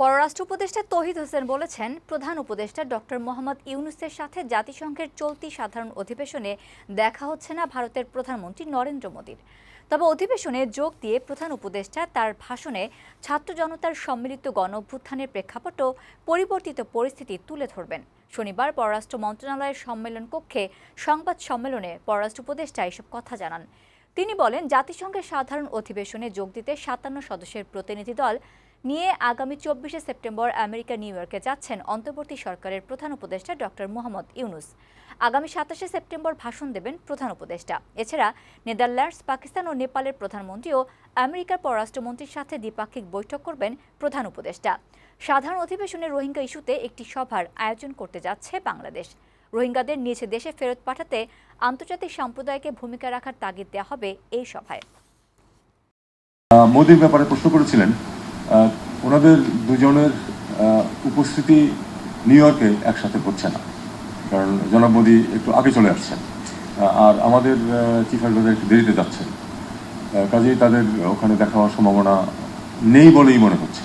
পররাষ্ট্র উপদেষ্টা তহিদ হোসেন বলেছেন, প্রধান উপদেষ্টা ডক্টর মোহাম্মদ ইউনুসের সাথে জাতিসংঘের চলতি সাধারণ অধিবেশনে দেখা হচ্ছে না ভারতের প্রধানমন্ত্রী নরেন্দ্র মোদীর। তবে অধিবেশনে যোগ দিয়ে প্রধান উপদেষ্টা তার ভাষণে ছাত্র জনতার সম্মিলিত গণ অভ্যুত্থানের প্রেক্ষাপট পরিবর্তিত পরিস্থিতি তুলে ধরবেন। শনিবার পররাষ্ট্র মন্ত্রণালয়ের সম্মেলন কক্ষে সংবাদ সম্মেলনে পররাষ্ট্র উপদেষ্টা এসব কথা জানান। তিনি বলেন, জাতিসংঘের সাধারণ অধিবেশনে যোগ দিতে সাতান্ন সদস্যের প্রতিনিধি দল নিয়ে আগামী চব্বিশে সেপ্টেম্বর আমেরিকা, নিউ ইয়র্কে যাচ্ছেন অন্তর্বর্তী সরকারের প্রধান উপদেষ্টা ডক্টর মোহাম্মদ ইউনুস। আগামী সাতাশে সেপ্টেম্বর ভাষণ দেবেন প্রধান উপদেষ্টা। এছাড়া নেদারল্যান্ডস, পাকিস্তান ও নেপালের প্রধানমন্ত্রী ও আমেরিকার পররাষ্ট্রমন্ত্রীর সাথে দ্বিপাক্ষিক বৈঠক করবেন প্রধান উপদেষ্টা। সাধারণ অধিবেশনে রোহিঙ্গা ইস্যুতে একটি সভার আয়োজন করতে যাচ্ছে বাংলাদেশ। রোহিঙ্গাদের নিজ দেশে ফেরত পাঠাতে আন্তর্জাতিক সম্প্রদায়কে ভূমিকা রাখার তাগিদ দেওয়া হবে এই সভায়। মোদির ব্যাপারে প্রশ্ন করেছিলেন। ওনাদের দুজনের উপস্থিতি নিউ ইয়র্কে একসাথে হচ্ছে না। কারণ জনাব মোদি একটু আগে চলে আসছেন। আর আমাদের চিফ অ্যাডভাইজার একটু দেরিতে যাচ্ছেন। কাজেই তাদের ওখানে দেখা হওয়ার সম্ভাবনা নেই বলেই মনে হচ্ছে।